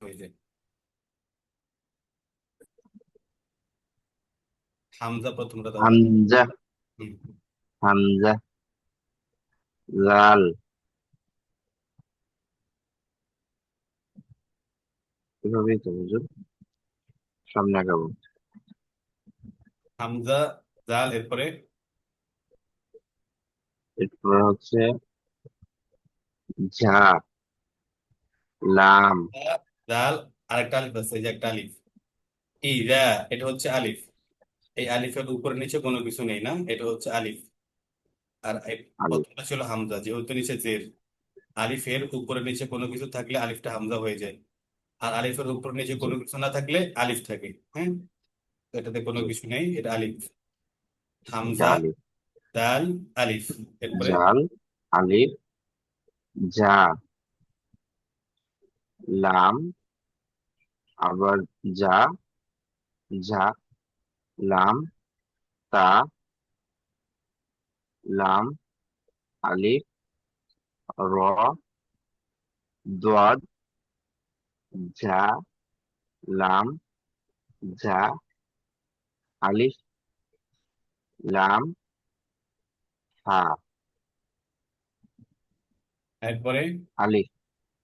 হয়ে হামজা প্রথমটা দাও। হামজা। হামজা। জাল এভাবেই তো হুজুর। সামনে আগাবো। হামজা জাল এরপরে? এরপর হচ্ছে ঝা। লাম। জাল আরেকটা আলিফ আছে যে একটা আলিফ। ইজা এটা হচ্ছে আলিফ। এই আলিফের উপরে নিচে কোনো কিছু নেই না এটা হচ্ছে আলিফ। আর প্রথমটা ছিল হামজা যেহেতু নিচে জের। আলিফের উপরে নিচে কোনো কিছু থাকলে আলিফটা হামজা হয়ে যায়। আর আলিফের উপর নিচে কোনো কিছু না থাকলে আলিফ থাকে হ্যাঁ? এটাতে কোনো কিছু নেই এটা আলিফ। হামজা দাল আলিফ। এরপরে জাল আলিফ যা লাম আবার যা যা লাম তা লাম আলিফ র দোয়াদ ঝা লাম ঝা আলিফ লাম হা এরপরে আলিফ।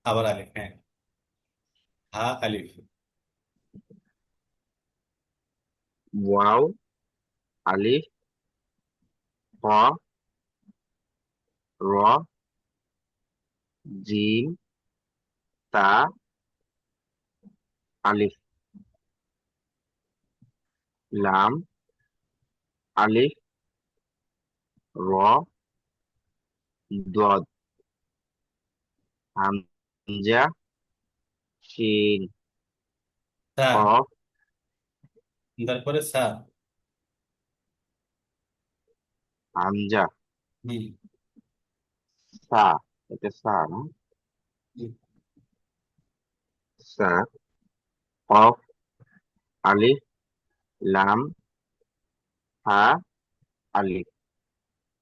আবার আলিফ হ্যাঁ। হা আলিফ ওয়াও আলিফ হ র জিম তা আলিফ লাম আলিফ র দদ হামজা শিন সা কফ তারপরে সা হামজা হুম সা এটা সা না। সা কফ আলিফ লাম হা আলিফ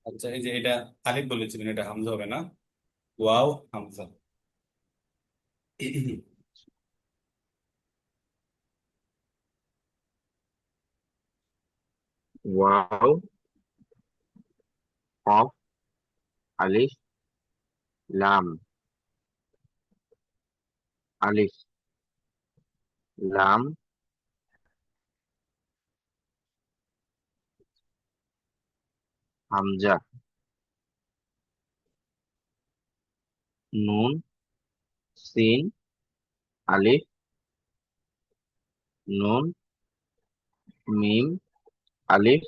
আচ্ছা এই যে এটা আলিফ বলেছিলেন এটা হামজা হবে না? ওয়াও হামজা। আলিফ লাম আলিফ লাম হামজা নুন সিন আলিফ নুন মিম আলিফ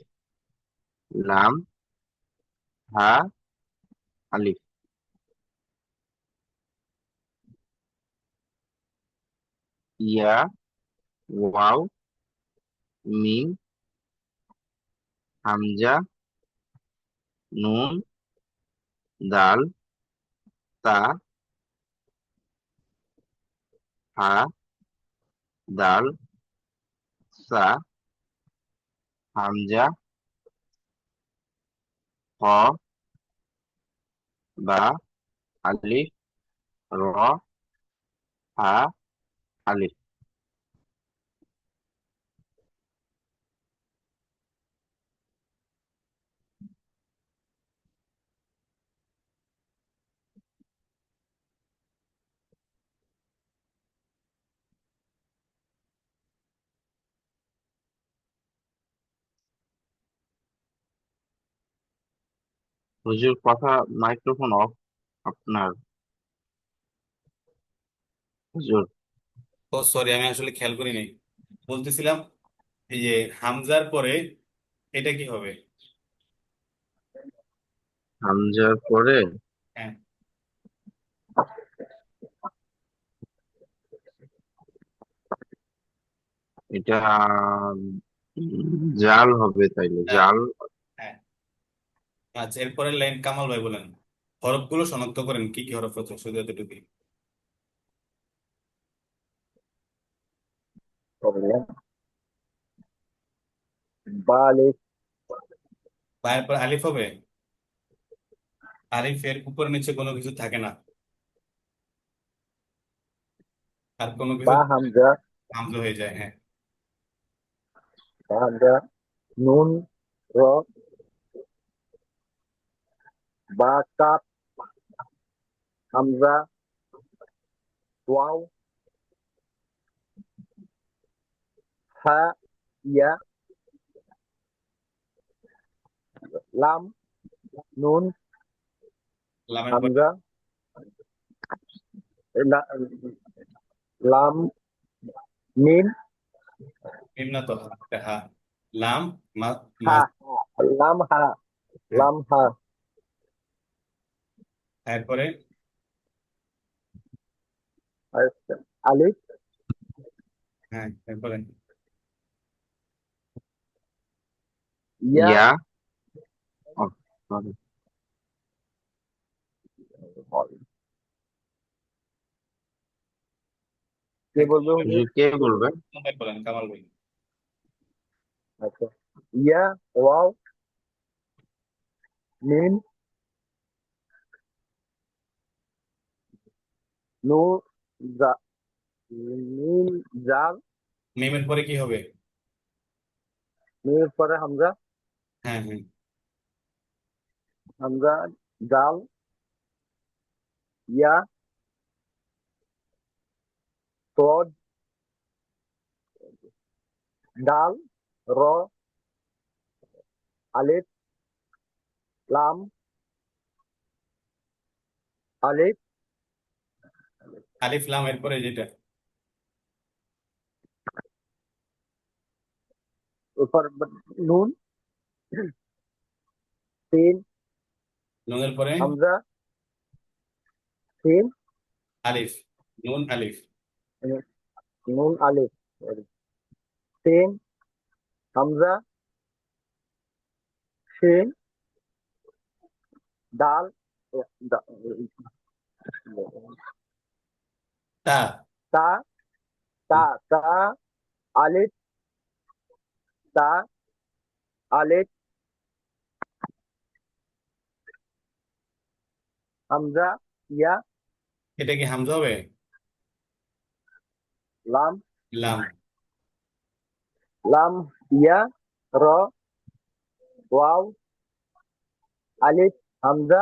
লাম হা আলিফ। ইয়া ওয়াও মিম হামজা নুন দাল তা হা দাল সা হামজা হ বা আলিফ র হা আলিফ হুজুর কথা মাইক্রোফোন অফ আপনার। হুজুর ও সরি আমি আসলে খেয়াল করি নাই বলতেছিলাম এই যে হামজার পরে এটা কি হবে? হামজার পরে? হ্যাঁ। এটা জাল হবে তাইলে হ্যাঁ। জাল আচ্ছা এরপরের লাইন কামাল ভাই বলেন হরফগুলো শনাক্ত করেন কি কি হরফ আছে শুধু এতটুকুই বা আলিফ। পায়ের পর আলিফ হবে? আলিফের উপর নিচে কোনো কিছু থাকে না। আর কোনো কিছু বা হামজা। হামজা হয়ে যায় হ্যাঁ। বা হামজা। নুন র। বা কাপ হামজা ওয়াও হা ইয়া লাম নুন লামের পরে হামজা লা- লাম মিম মিম না তো এটা হা লাম মা হা মা এরপরে আলিফ? হ্যাঁ এরপরে ইয়া? ইয়া। কে বলবে কে বলবে? বলেন কামাল ভাই। আচ্ছা। ইয়া ওয়াও মিম। নু জা মিম জাল মিমের পরে কি হবে? মিমের পরে হামজা। হ্যাঁ হ্যাঁ। হামজা জাল ইয়া। সদ ডাল র। আলিফ। লাম। আলিফ। আলিফ লাম এরপরে যেটা। নুন তিন নুনের পরে হামজা তিন আলিফ নুন আলিফ। নুন আলিফ তিন হামজা শিন ডাল তা। তা তা তা আলিফ তা আলিফ হামজা ইয়া এটা কি হামজা হবে? লাম লাম। লাম ইয়া র ওয়াও আলিফ হামজা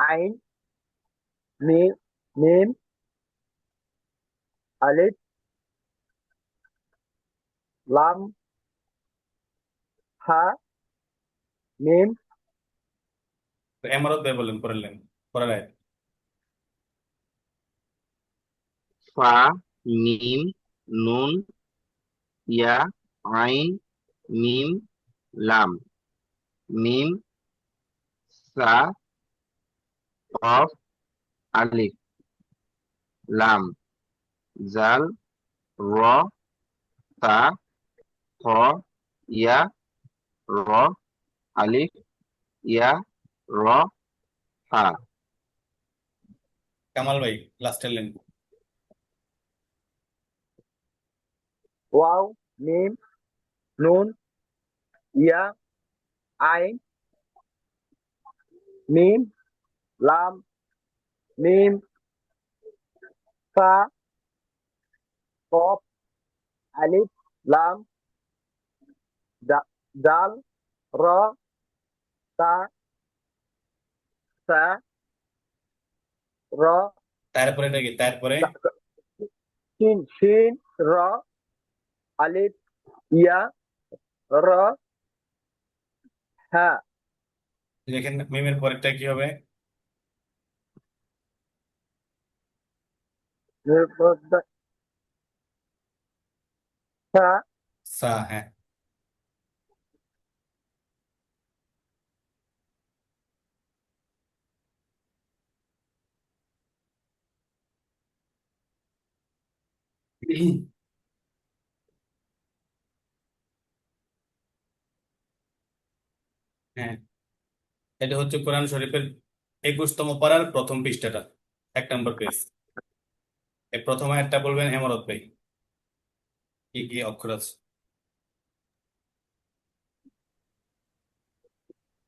আইন মিম মিম আলিফ লাম হা মিম তো এমারত ভাই বলেন পরের লাইন পরের আয়াত ফা মিম নুন ইয়া আইন মিম লাম। মিম সা কফ আলিফ লাম জাল র তা খ ইয়া র আলিফ ইয়া র হা কামাল ভাই লাস্টের লাইন ওয়াও মিম নুন ইয়া আইন মিম লাম মিম ফা কফ আলিফ লাম দা- দাল র তা সা র তারপরে এটা কি? তারপরে শিন শিন র আলিফ ইয়া র হ্যাঁ দেখেন মিমের পরেরটা কি হবে? হ্যাঁ। এটা হচ্ছে কোরআন শরীফের একুশতম পারার প্রথম পৃষ্ঠাটা। এক নম্বর পেজ। এই প্রথম আয়াতটা বলবেন হেমরত ভাই। কি কি অক্ষর আছে?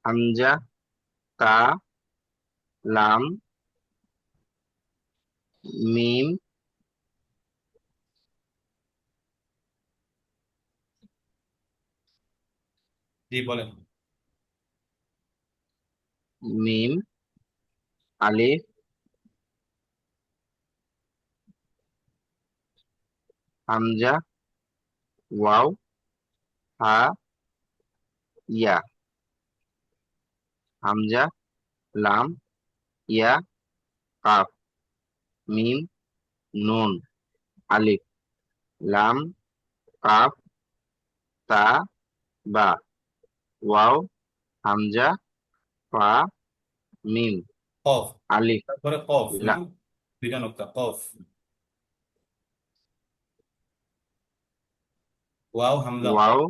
হামজা তা লাম মিম জি বলেন। মিম আলিফ হামজা ওয়াও হা ইয়া হামজা লাম ইয়া কাফ মিম নুন আলিফ লাম কাফ তা বা ওয়াও হামজা ফা মিম কফ আলিফ তারপরে কফ না লা দুইটা নোক্তা কফ ওয়াও, হামজা। ওয়াও,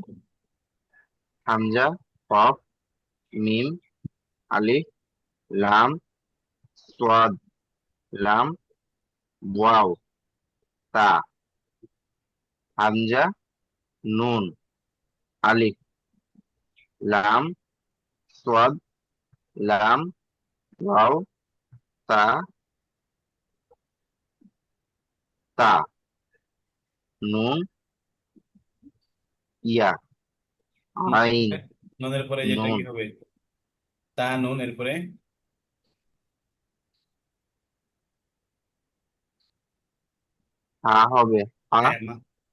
হামজা, কফ, মিম, আলিফ, লাম, সোয়াদ, লাম, ওয়াও, তা। হামজা, নুন, আলিফ, লাম, সোয়াদ, লাম, ওয়াও, তা। তা। নুন ইয়া আইন নুনের পরে যেটা নুন কি হবে তা নুন এরপরে হা হবে হা হ্যাঁ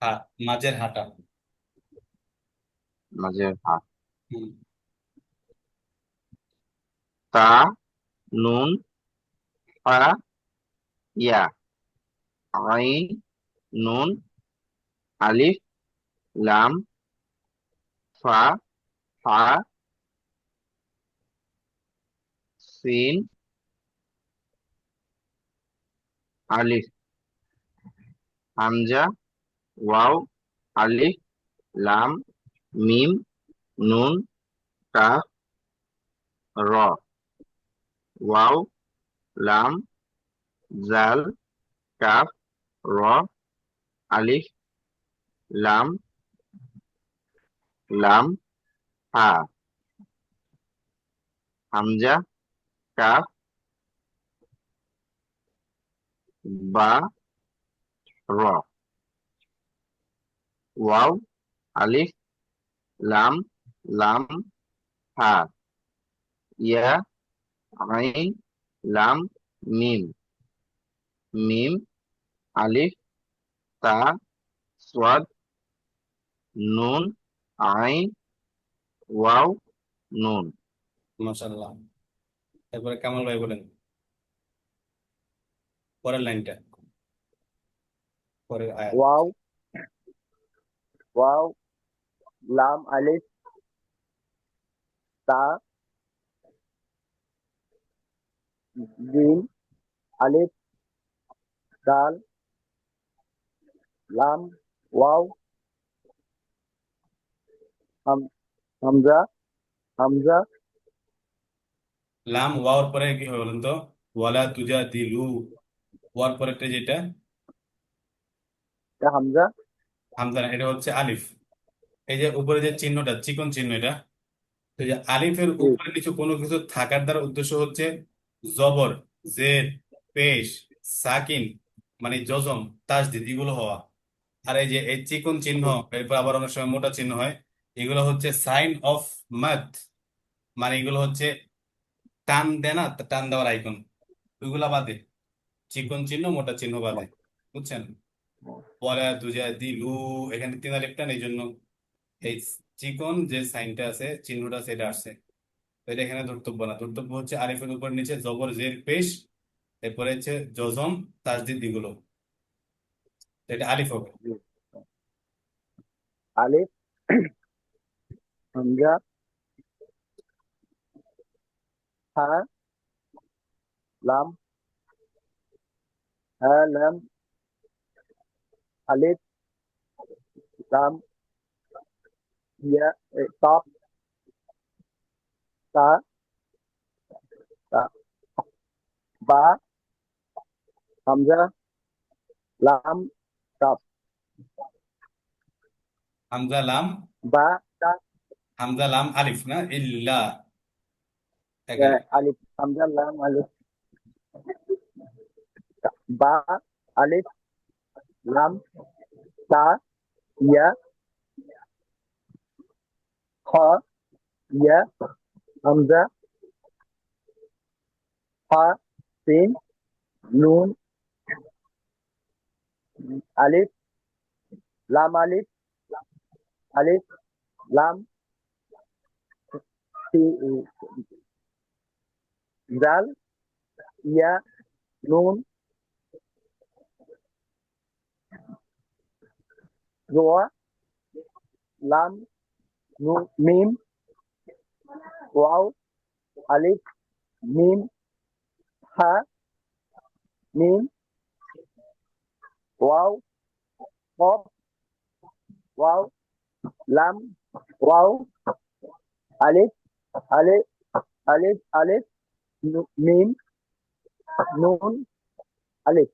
হা মাঝের হাটা মাঝের হা হুম। তা নুন ফা ইয়া আইন নুন আলিফ লাম ফা ফা, সিন, আলিফ, হামজা, ওয়াও, আলিফ, লাম, মিম, নুন কাফ র, ওয়াও, লাম, জাল, কাফ, র, আলিফ, লাম লাম হা হামজা কাফ বা র ওয়াও আলিফ লাম লাম হা ইয়া আইন লাম মিম মিম আলিফ তা সোয়াদ নুন আইন ওয়াও নুন। মাশাআল্লাহ। তারপরে কামাল ভাই বলেন। পরের লাইনটা। পরের আয়াত। ওয়াও ওয়াও লাম আলিফ তা জিম আলিফ দাল লাম ওয়াও হামজা হামজা। লাম ওয়াওর পরে কি হবে বলেন তো? ওয়ালা তুজা দিলু ওয়ার পরেরটা যেটা? এটা হামজা। হামজা না, এটা হচ্ছে আলিফ। এই যে উপরে যে চিহ্নটা চিকন চিহ্ন এটা তো এই যে আলিফের উপরে নিচে কোনো কিছু থাকার দ্বারা উদ্দেশ্য হচ্ছে জবর জের পেশ সাকিন মানে জজম তাসদিদ এগুলো হওয়া। আর এই যে এই চিকন চিহ্ন এরপর আবার অনেক সময় মোটা চিহ্ন হয় এগুলো হচ্ছে সাইন অফ মাদ মানে এগুলো হচ্ছে টান দেয় না টান দেওয়ার আইকন। ওইগুলা বাদে চিকন চিহ্ন, মোটা চিহ্ন বাদে বুঝছেন? পরে দুজা দিলু এখানে তিন আলিফ এই জন্য। এই চিকন যে সাইনটা আছে, চিহ্নটা সেটা আসছে। এটা এখানে ধর্তব্য না। ধর্তব্য হচ্ছে আলিফের উপর নিচে জবর জের পেশ, এরপরে হচ্ছে জজম তাসদিদ এগুলো। এটা আলিফ হবে। আলিফ হামজা হা লাম হা লাম আলিফ লাম ইয়া এ, তাপ তা তা বা হামজা লাম তাপ হামজা লাম বা তা হামজা লাম আলিফ না? ইল্লা। এখানে আলিফ, হামজা লাম আলিফ। বা, আলিফ, লাম, তা, ইয়া, খ, ইয়া, হামজা হা সিন নুন, আলিফ, লাম আলিফ আলিফ, লাম জাল ইয়া নুন রোয়া লাম মিম ওয়াও আলিফ মিম হা মিম ওয়াও কফ ওয়াও লাম ওয়াও আলিফ আলিফ আলিফ আলিফ মিম নুন আলিফ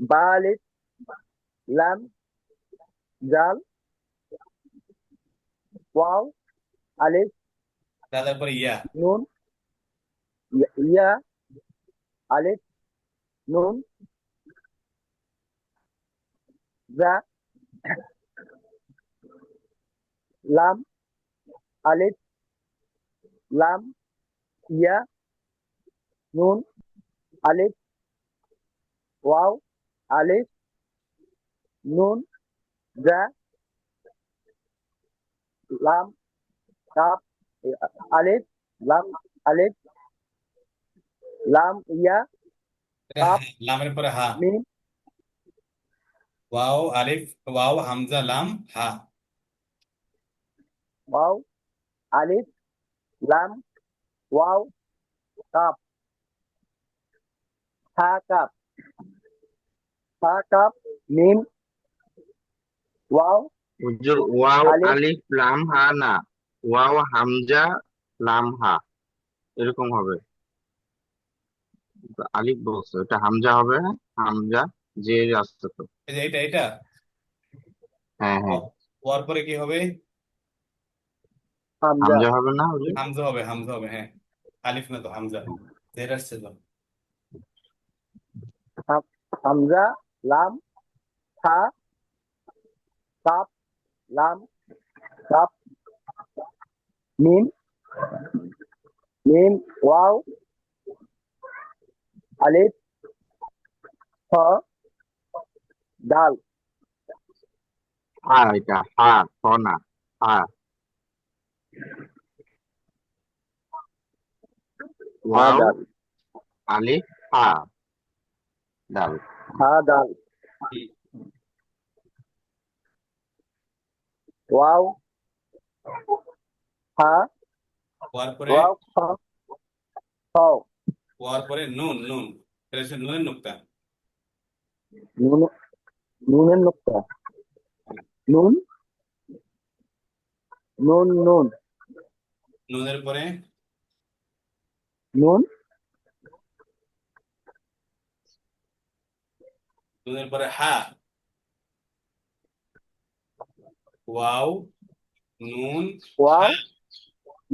বা আলিফ লাম জাল ওয়াও আলিফ দাদার পরে ইয়া। নুন ইয়া- আলিফ নুন জা লাম আলিফ লাম ইয়া নুন আলিফ ওয়াও আলিফ নুন জা লাম কাপ আলিফ লাম আলিফ লাম ইয়া কাপ লামের পরে হা। মিম। ওয়াও আলিফ ওয়াও হামজা লাম হা। ওয়াও আলিফ লাম ওয়াও কাপ। হা কাপ। হা কাপ মিম ওয়াও হুজুর ওয়াও আলিফ। লাম হা না। ওয়াও হামজা লাম হা। এরকম হবে। আলিফ বলছো এটা হামজা হবে হামজা যে আসছে তো। এটা এটা হ্যাঁ হ্যাঁ। ওয়ার পরে কি হবে? হামজা। হামজা হবে না হুজুর হামজা হবে হামজা হবে হ্যাঁ। আলিফ না তো হামজা। জের আসছে তো। হামজা লাম হা কাপ লাম কাপ মিম মিম ওয়াও আলিফ হ দাল হা এটা হা খ না হা। হা ওয়াও দাল আলিফ হা ডাল হা দাল ওয়াও হা ওয়ার পরে ওয়াও খ খ ওয়ার পরে নুন নুন এটা হচ্ছে নুনের নুক্তা নুন নুনের নুক্তা নুন নুন নুন নুনের পরে নুন নুনের পরে হা ওয়াও নুন ওয়াও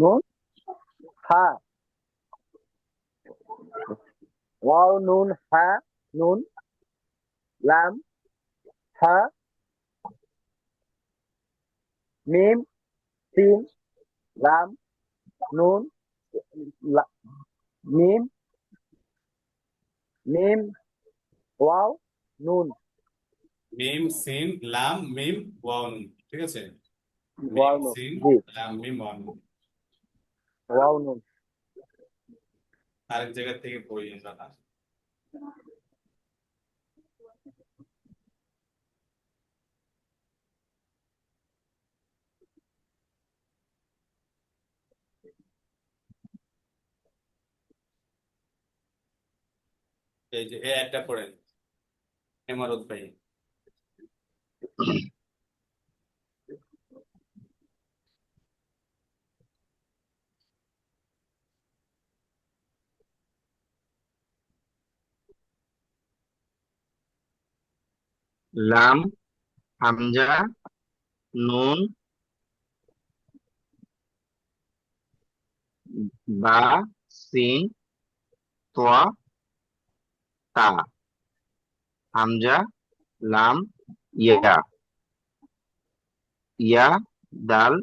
নুন হা ওয়াও নুন হা নুন লাম হা মিম সিন লাম নুন লা- মিম মিম ওয়াও নুন মিম সিন লাম মিম ওয়াও নুন ঠিক আছে? ওয়াও মিম নুন সিন জি লাম মিম ওয়াও নুন ওয়াও নুন আরেক জায়গা থেকে পড়ি ইনশাআল্লাহ এই যে এই একটা পড়েন এমারত ভাই। লাম হামজা নুন বা সিন তোয়া তা। হামজা, লাম, ইয়া। ইয়া, দাল,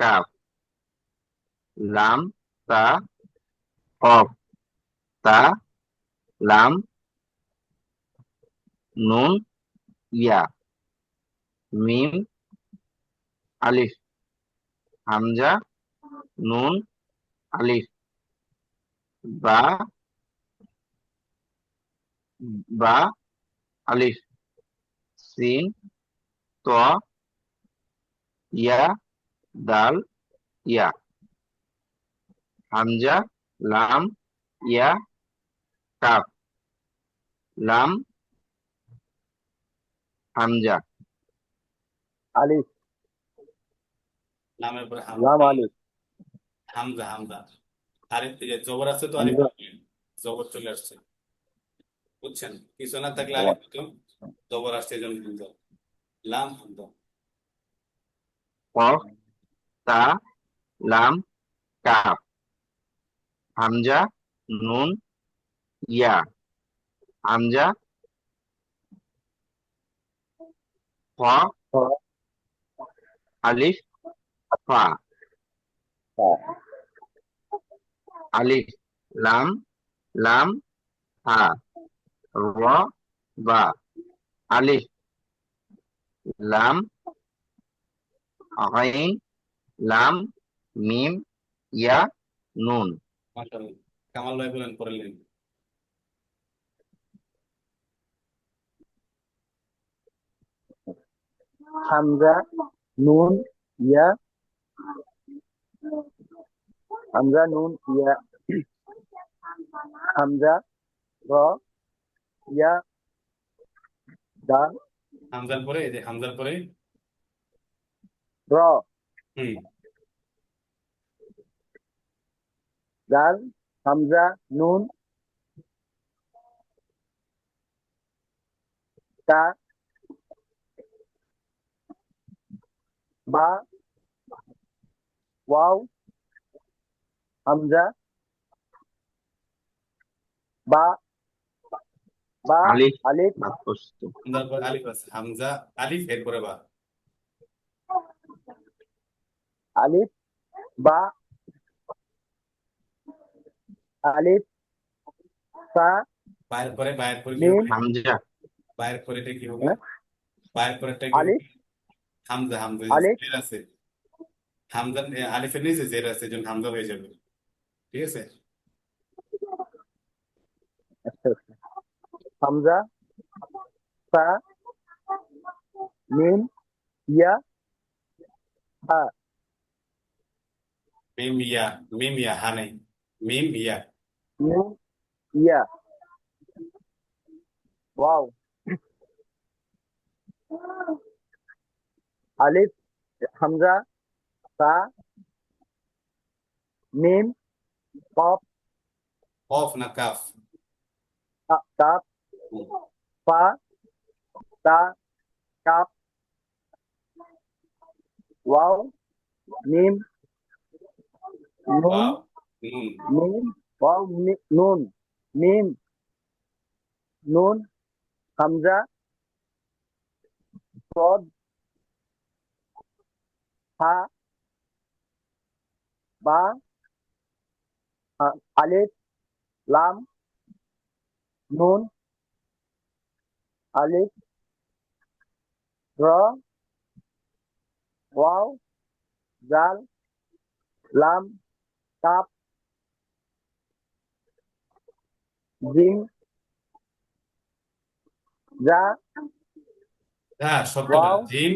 কাফ। লাম, তা কফ তা, লাম, নুন, ইয়া। মিম, আলিফ। হামজা, নুন, আলিফ। বা বা আলিফ সিন ত ইয়া দাল ইয়া। হামজা লাম ইয়া কাপ লাম হামজা। আলিফ। লামের পরে লাম আলিফ। হামজা হামজা। যে জবর আছে তো আলিফ জবর চলে আসছে। বুঝছেন? কিছু না থাকলে আলিফ হতো জবর আসছে জন্য হামজা লাম কফ তা লাম কাফ হামজা নুন ইয়া। হামজা খ আলিফ ফা। আলিফ লাম লাম হা র বা আলিফ লাম আইন লাম মিম ইয়া নুন মাশাআল্লাহ কামাল ভাই বলেন পড়লেন হামজা নুন ইয়া হামজা নুন ইয়া হামজা র ইয়া দাল হামজার পরে এই যে হামজার পরে। র। হুম। দাল হামজা নুন। তা। বা। ওয়াও। হামজা। বা। বা আলিফ আলিফ আছে হামজা আলিফ এর পরে বা। আলিফ বা আলিফ সা বায়ের পরে বায়ের পরে কি হামজা। বায়ের পরে কি হবে? হ্যাঁ? কি আলিফ। হামজা হামজা আলিফ। জের আছে। হামজা আলিফের নিচে জের আছে এই জন্য হামজা হয়ে যাবে। ঠিক আছে? আচ্ছা, আচ্ছা। হামজা সা মিম ইয়া হা মিম ইয়া মিম ইয়া হা নাই মিম ইয়া মিম ইয়া ওয়াও আলিফ হামজা সা মিম কফ কফ না কাফ তা- ফা তা, কাপ, ওয়াও মিম নুন মিম ওয়াও নুন মিম নুন, হামজা হা, বা, আ- আলিফ, লাম, নুন আলিফ র ওয়াও জাল লাম কাপ জিম যা হা শব্দটা ওয়াও জিম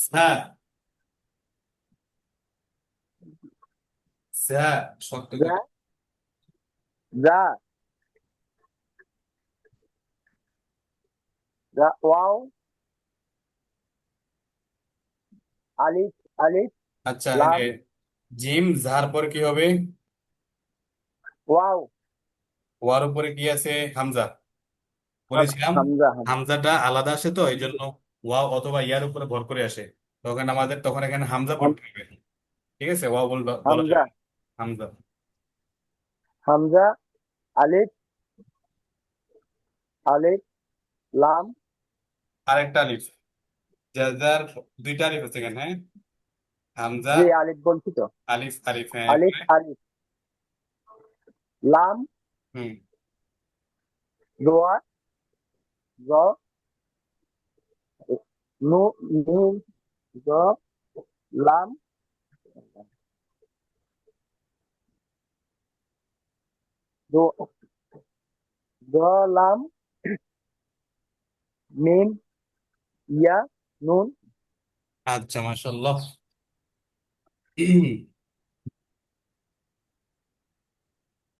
সা সা শব্দটা যা যা যা ওয়াও আলিফ আলিফ আচ্ছা লাম জিম যার পরে কি হবে? ওয়াও ওয়ার উপরে কি আছে? হামজা। বলেছিলাম হামজা হামজা। হামজাটা আলাদা আসে তো এই জন্য ওয়াও অথবা ইয়ার উপরে ভর করে আসে। তখন আমাদের তখন এখানে হামজা পড়তে হবে। ঠিক আছে? ওয়াও বল বলা হামজা। যাবে। হামজা। হামজা আলিফ আলিফ লাম। আরেকটা আলিফ। যার দুইটা আলিফ আছে এখানে। হ্যাঁ হামজা জি আলিফ বলছি তো আলিফ আলিফ হ্যাঁ। আলিফ আলিফ। লাম। হুম। দোয়া জ। নু নুন জ। লাম। জ লাম। মিম। ইয়া নুন। আচ্ছা মাশাল্লাহ